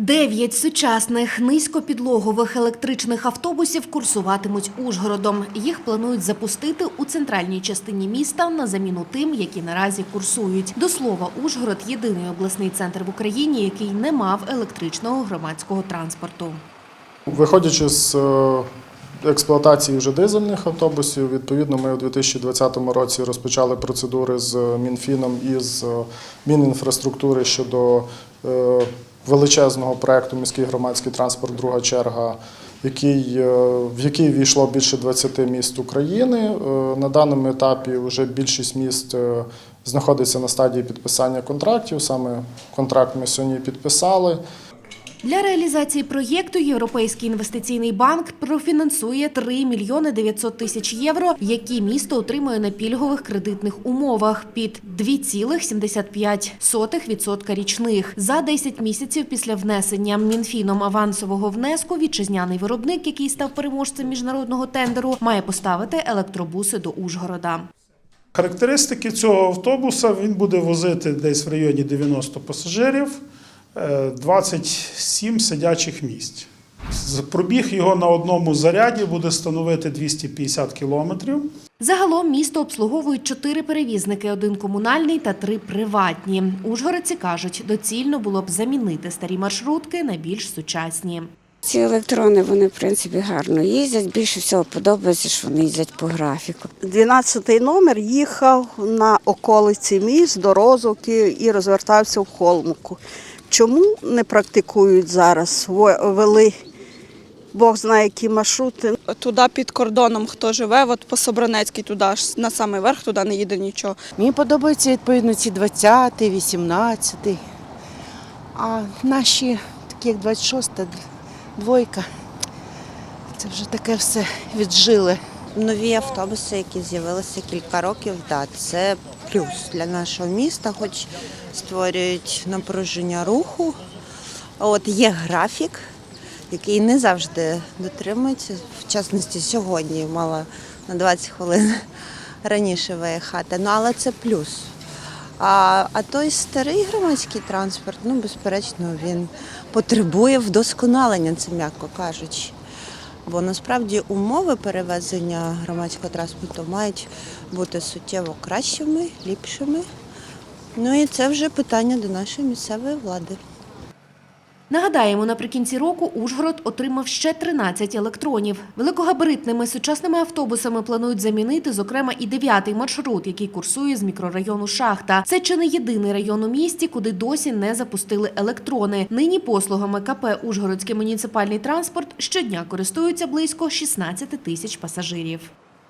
Дев'ять сучасних низькопідлогових електричних автобусів курсуватимуть Ужгородом. Їх планують запустити у центральній частині міста на заміну тим, які наразі курсують. До слова, Ужгород єдиний обласний центр в Україні, який не мав електричного громадського транспорту. Виходячи з е, експлуатації вже дизельних автобусів, відповідно, ми у 2020 році розпочали процедури з Мінфіном і з Мінінфраструктури щодо е, величезного проекту Міський громадський транспорт, друга черга. Який, е, в який війшло більше 20 міст України. Е, На даному етапі вже більшість міст е, знаходиться на стадії підписання контрактів. Саме контракт ми сьогодні підписали. Для реалізації проєкту Європейський інвестиційний банк профінансує 3 мільйони 900 тисяч євро, які місто отримує на пільгових кредитних умовах під 2,75% річних. За 10 місяців після внесення Мінфіном авансового внеску вітчизняний виробник, який став переможцем міжнародного тендеру, має поставити електробуси до Ужгорода. Характеристики цього автобуса він буде возити десь в районі 90 пасажирів, 27 сидячих місць. З- Пробіг його на одному заряді буде становити 250 кілометрів. Загалом місто обслуговують чотири перевізники: один комунальний та три приватні. Ужгородці кажуть, доцільно було б замінити старі маршрутки на більш сучасні. Ці електрони вони в принципі гарно їздять. Більше всього подобається, що вони їздять по графіку. 12-й номер їхав на околиці міст до Розовки і розвертався в Холмуку. Чому не практикують зараз? Вели Бог знає, які маршрути. туди під кордоном, хто живе, от по Собранецькій туди аж на самий верх, туди не їде нічого. Мені подобаються відповідно ці 20, 18. А наші, такі як 26-та, двойка, це вже таке все віджили. Нові автобуси, які з'явилися кілька років, да, це плюс для нашого міста, хоч створюють напруження руху. От є графік, який не завжди дотримується. В частності сьогодні мала на 20 хвилин раніше виїхати. Ну але це плюс. А, а той старий громадський транспорт, ну безперечно, він потребує вдосконалення, це м'яко кажучи. Бо насправді умови перевезення громадського транспорту мають бути суттєво кращими, ліпшими. Ну і це вже питання до нашої місцевої влади. Нагадаємо, наприкінці року Ужгород отримав ще 13 електронів. Великогабаритними сучасними автобусами планують замінити, зокрема, і дев'ятий маршрут, який курсує з мікрорайону Шахта. Це чи не єдиний район у місті, куди досі не запустили електрони. Нині послугами КП Ужгородський муніципальний транспорт щодня користуються близько 16 тисяч пасажирів.